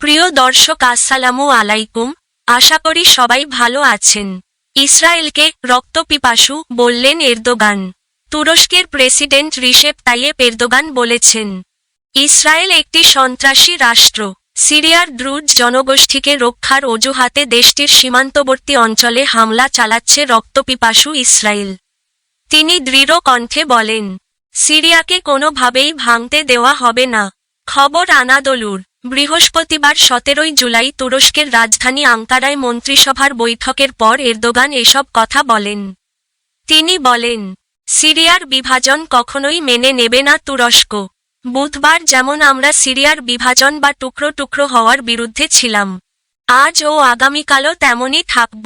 প্রিয় দর্শক, আসসালামু আলাইকুম। আশা করি সবাই ভালো আছেন। ইসরায়েলকে রক্তপিপাসু বললেন এরদোগান। তুরস্কের প্রেসিডেন্ট রিসেপ তাইয়েপ এরদোগান বলেছেন, ইসরায়েল একটি সন্ত্রাসী রাষ্ট্র। সিরিয়ার দ্রুজ জনগোষ্ঠীকে রক্ষার অজুহাতে দেশটির সীমান্তবর্তী অঞ্চলে হামলা চালাচ্ছে রক্তপিপাসু ইসরায়েল। তিনি দৃঢ় কণ্ঠে বলেন, সিরিয়াকে কোনোভাবেই ভাঙতে দেওয়া হবে না। খবর আনাদলুর। বৃহস্পতিবার সতেরোই জুলাই তুরস্কের রাজধানী আঙ্কারায় মন্ত্রিসভার বৈঠকের পর এরদোগান এসব কথা বলেন। তিনি বলেন, সিরিয়ার বিভাজন কখনোই মেনে নেবে না তুরস্ক। বুধবার যেমন আমরা সিরিয়ার বিভাজন বা টুকরো টুকরো হওয়ার বিরুদ্ধে ছিলাম, আজ ও আগামীকালও তেমনই থাকব।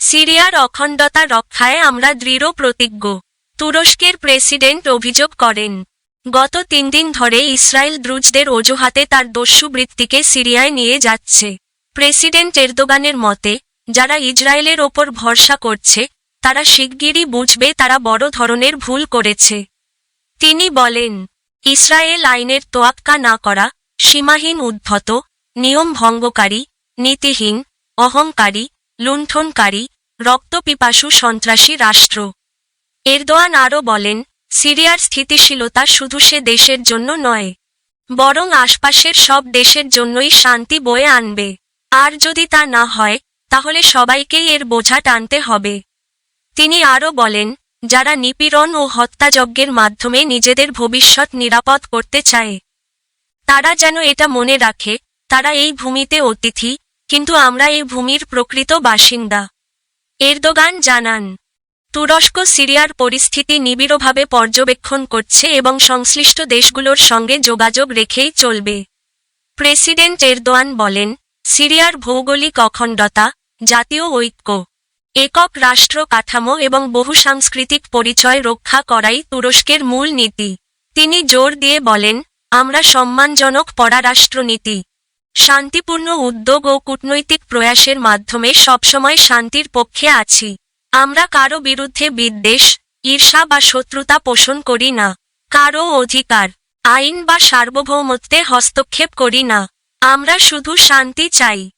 সিরিয়ার অখণ্ডতা রক্ষায় আমরা দৃঢ় প্রতিজ্ঞ। তুরস্কের প্রেসিডেন্ট অভিযোগ করেন। গত তিন দিন ধরে ইসরায়েল দ্রুজদের অজুহাতে তার দস্যুবৃত্তিকে সিরিয়ায় নিয়ে যাচ্ছে। প্রেসিডেন্ট এরদোগানের মতে, যারা ইসরায়েলের ওপর ভরসা করছে, তারা শিগগিরই বুঝবে তারা বড় ধরনের ভুল করেছে। তিনি বলেন, ইসরায়েল আইনের তোয়াক্কা না করা, সীমাহীন উদ্ধত নিয়ম ভঙ্গকারী, নীতিহীন, অহংকারী, লুণ্ঠনকারী, রক্তপিপাসু সন্ত্রাসী রাষ্ট্র। এরদোয়ান আরও বলেন সিরিয়ার স্থিতিশীলতা শুধু সে দেশের জন্য নয়, বরং আশপাশের সব দেশের জন্যই শান্তি বয়ে আনবে। আর যদি তা না হয়, তাহলে সবাইকেই এর বোঝা টানতে হবে। তিনি আরও বলেন, যারা নিপীড়ন ও হত্যাযজ্ঞের মাধ্যমে নিজেদের ভবিষ্যৎ নিরাপদ করতে চায়, তারা যেন এটা মনে রাখে, তারা এই ভূমিতে অতিথি, কিন্তু আমরা এই ভূমির প্রকৃত বাসিন্দা। এরদোগান জানান। তুরস্ক, সিরিয়ার পরিস্থিতি নিবিড়ভাবে পর্যবেক্ষণ করছে এবং সংশ্লিষ্ট দেশগুলোর সঙ্গে যোগাযোগ রেখেই চলবে। প্রেসিডেন্ট এরদোয়ান বলেন, সিরিয়ার ভৌগোলিক অখণ্ডতা, জাতীয় ঐক্য, একক রাষ্ট্র কাঠামো এবং বহুসাংস্কৃতিক পরিচয় রক্ষা করাই তুরস্কের মূল নীতি। তিনি জোর দিয়ে বলেন, আমরা সম্মানজনক পররাষ্ট্রনীতি, শান্তিপূর্ণ উদ্যোগ ও কূটনৈতিক প্রয়াসের মাধ্যমে সবসময় শান্তির পক্ষে আছি। আমরা কারও বিরুদ্ধে বিদ্বেষ, ঈর্ষা বা শত্রুতা পোষণ করি না। কারও অধিকার, আইন বা সার্বভৌমত্বে হস্তক্ষেপ করি না। আমরা শুধু শান্তি চাই।